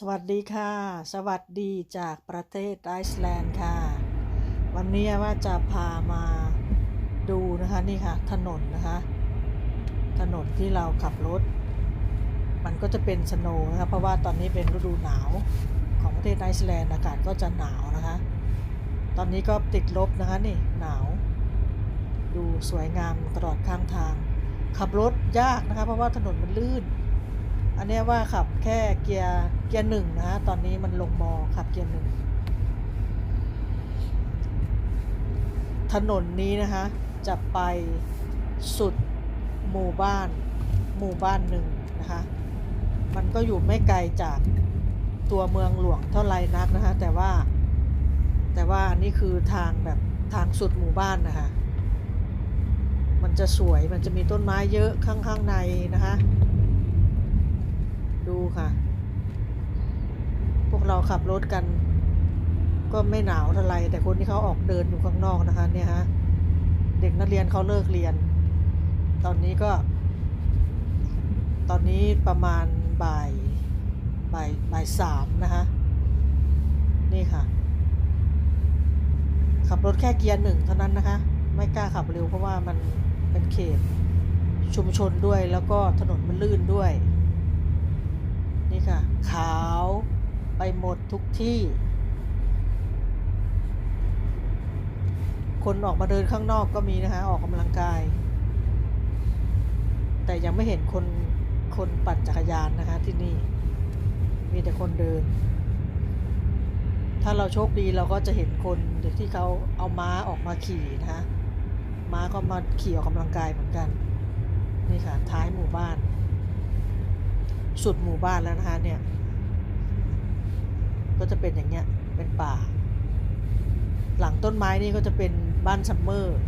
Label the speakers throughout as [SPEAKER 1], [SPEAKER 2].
[SPEAKER 1] สวัสดีค่ะ สวัสดีจากประเทศไอซ์แลนด์ค่ะ วันนี้ว่าจะพามาดูนะคะนี่ค่ะ ถนนนะคะ ถนนที่เราขับรถ มันก็จะเป็นสโนว์นะคะเพราะว่าตอนนี้เป็นฤดูหนาวของประเทศไอซ์แลนด์อากาศก็จะหนาวนะคะ ตอนนี้ก็ติดลบนะคะนี่หนาว ดูสวยงามตลอดข้างทาง ขับรถยากนะคะ เพราะว่าถนนมันลื่น อันนี้ว่าขับแค่เกียร์เกียร์หนึ่งนะฮะตอนนี้มันลงมอขับเกียร์หนึ่งถนนนี้นะคะ จะไปสุดหมู่บ้าน หมู่บ้านหนึ่งนะคะ มันก็อยู่ไม่ไกลจากตัวเมืองหลวงเท่าไรนักนะคะ แต่ว่า แต่ว่าอันนี้คือทางแบบทางสุดหมู่บ้านนะคะ มันจะสวยมันจะมีต้นไม้เยอะข้างข้างในนะคะ ดูค่ะ พวกเราขับรถกัน ก็ไม่หนาวเท่าไรแต่คนที่เขาออกเดินอยู่ข้างนอกนะคะ เนี่ยฮะเด็กนักเรียนเขาเลิกเรียน ตอนนี้ก็ ตอนนี้ประมาณบ่ายบ่ายบ่ายสามนะคะ นี่ค่ะ ขับรถแค่เกียร์หนึ่งเท่านั้นนะคะ ไม่กล้าขับเร็วเพราะว่ามันเป็นเขตชุมชนด้วยแล้วก็ถนนมันลื่นด้วย ค่ะ ขาวไปหมดทุกที่ คนออกมาเดินข้างนอกก็มีนะคะ ออกกำลังกาย แต่ยังไม่เห็นคนคนปั่นจักรยานนะคะที่นี่ มีแต่คนเดิน ถ้าเราโชคดีเราก็จะเห็นคนเด็กที่เขาเอาม้าออกมาขี่นะคะม้าก็มาขี่ออกกำลังกายเหมือนกัน นี่ค่ะ ท้ายหมู่บ้าน สุดหมู่บ้านแล้วนะคะเนี่ย ก็จะเป็นอย่างเงี้ย เป็นป่า หลังต้นไม้นี่ก็จะเป็นบ้านซัมเมอร์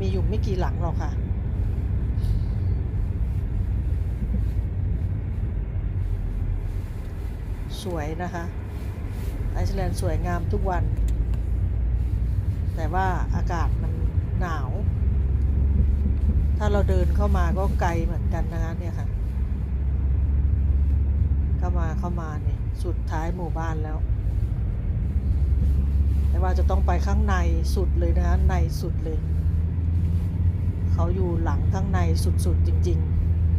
[SPEAKER 1] มีอยู่ไม่กี่หลังหรอกค่ะสวยนะคะไอซ์แลนด์สวยงามทุกวัน แต่ว่าอากาศมันหนาว ถ้าเราเดินเข้ามาก็ไกลเหมือนกันนะคะเนี่ยค่ะ เข้ามาเข้ามาเนี่ยสุดท้ายหมู่บ้านแล้ว แต่ว่าจะต้องไปข้างในสุดเลยนะในสุดเลย เขาอยู่หลังข้างในสุดๆจริง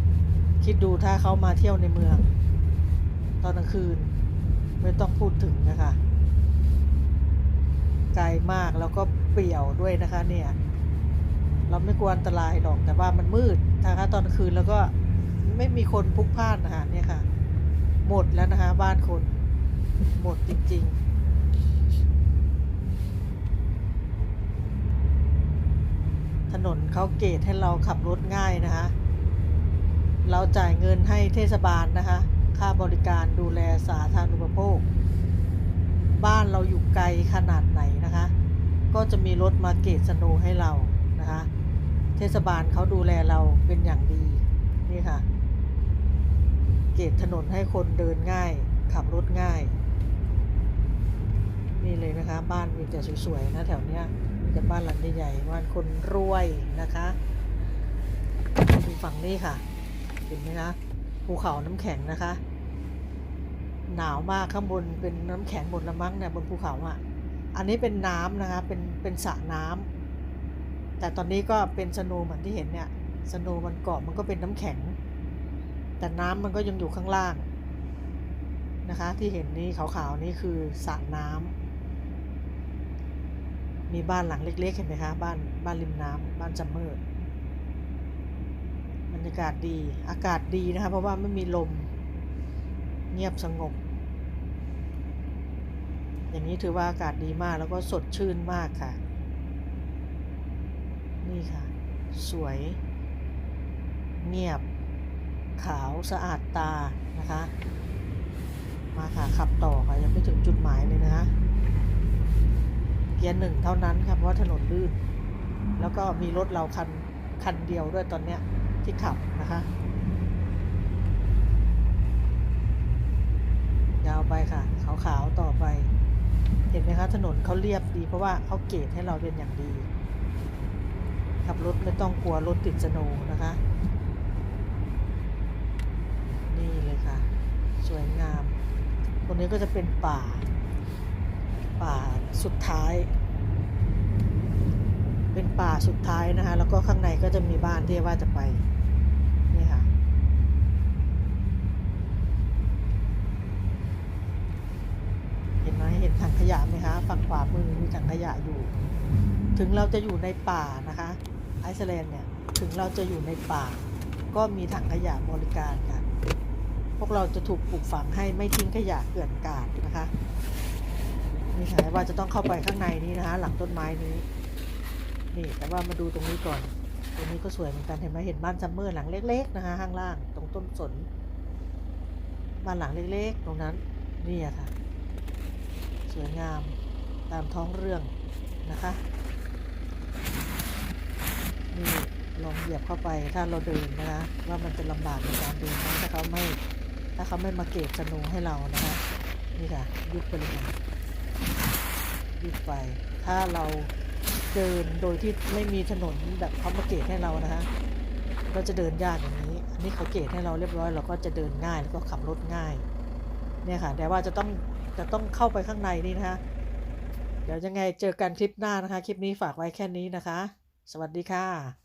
[SPEAKER 1] ๆ คิดดูถ้าเขามาเที่ยวในเมือง ตอนกลางคืนไม่ต้องพูดถึงนะคะไกลมากแล้วก็เปี่ยวด้วยนะคะเนี่ย เราไม่กลัวอันตรายหรอกแต่ว่ามันมืดนะคะตอนคืนแล้วก็ไม่มีคนพลุกพล่านนะคะเนี่ยค่ะ หมดแล้วนะคะ บ้านคน หมดจริง ๆถนนเขาเกตให้เราขับรถง่ายนะคะ เราจ่ายเงินให้เทศบาลนะคะ ค่าบริการดูแลสาธารณูปโภค บ้านเราอยู่ไกลขนาดไหนนะคะ ก็จะมีรถมาเกตสโนให้เรานะคะ เทศบาลเขาดูแลเราเป็นอย่างดี นี่ค่ะ เกตถนนให้คนเดินง่าย ขับรถง่าย นี่เลยนะคะ บ้านมีแต่สวยๆนะแถวเนี้ยมีแต่บ้านหลังใหญ่ๆบ้านคนรวยนะคะดูฝั่งนี้ค่ะ เห็นไหมคะภูเขาน้ำแข็งนะคะ หนาวมากข้างบนเป็นน้ำแข็งหมดละมั้งเนี่ยบนภูเขาอะ อันนี้เป็นน้ำนะคะเป็นเป็นสระน้ำแต่ตอนนี้ก็เป็นสโนว์เหมือนที่เห็นเนี่ยสโนว์มันเกาะมันก็เป็นน้ำแข็ง แต่น้ำมันก็ยังอยู่ข้างล่างนะคะ ที่เห็นนี้ขาวๆนี่คือสระน้ำมีบ้านหลังเล็ก ๆ เห็นไหมคะบ้านบ้านริมน้ำบ้านจัมเมอร์บรรยากาศดีอากาศดีนะคะเพราะว่าไม่มีลมเงียบสงบ อย่างนี้ถือว่าอากาศดีมากแล้วก็สดชื่นมากค่ะ นี่ค่ะ สวย เงียบ ขาวสะอาดตานะคะ มาค่ะขับต่อค่ะยังไม่ถึงจุดหมายเลยนะคะเกียร์หนึ่งเท่านั้นครับเพราะว่าถนนลื่น แล้วก็มีรถเราคันคันเดียวด้วยตอนเนี้ยที่ขับนะคะ ยาวไปค่ะ ขาวๆต่อไป เห็นไหมคะถนนเขาเรียบดีเพราะว่าเขาเกตให้เราเป็นอย่างดีขับรถไม่ต้องกลัวรถติดสโนนะคะ นี่เลยค่ะ ส วยงาม ตรงนี้ก็จะเป็นป่า ป่าสุดท้าย เป็นป่าสุดท้ายนะคะแล้วก็ข้างในก็จะมีบ้านที่ว่าจะไปนี่ค่ะเห็นไหมเห็นถังขยะไหมคะฝั่งขวามือมีถังขยะอยู่ ถึงเราจะอยู่ในป่านะคะไอซ์แลนด์เนี่ยถึงเราจะอยู่ในป่า ก็มีถังขยะบริการค่ะ พวกเราจะถูกปลูกฝังให้ไม่ทิ้งขยะเกลื่อนกาดนะคะนี่ค่ะว่าจะต้องเข้าไปข้างในนี้นะคะ หลังต้นไม้นี้ นี่แต่ว่ามาดูตรงนี้ก่อน ตรงนี้ก็สวยเหมือนกันเห็นไหมเห็นบ้านซัมเมอร์หลังเล็ก ๆ นะคะข้างล่าง ตรงต้นสนบ้านหลังเล็ก ๆ ตรงนั้นนี่อะค่ะ สวยงามตามท้องเรื่องนะคะนี่ลองเหยียบเข้าไปถ้าเราเดินนะคะว่ามันจะลำบากในการเดินถ้าเขาไม่ ถ้าเขาไม่มาเกตสนูให้เรานะคะนี่ค่ะยุบไปเลยยุบไปถ้าเราเดินโดยที่ไม่มีถนนแบบเขามาเกตให้เรานะคะก็จะเดินยากอย่างนี้ อันนี้เขาเกตให้เราเรียบร้อยเราก็จะเดินง่ายแล้วก็ขับรถง่ายเนี่ยค่ะแต่ว่าจะต้องจะต้องเข้าไปข้างในนี่นะคะเดี๋ยวยังไงเจอกันคลิปหน้านะคะ คลิปนี้ฝากไว้แค่นี้นะคะ สวัสดีค่ะ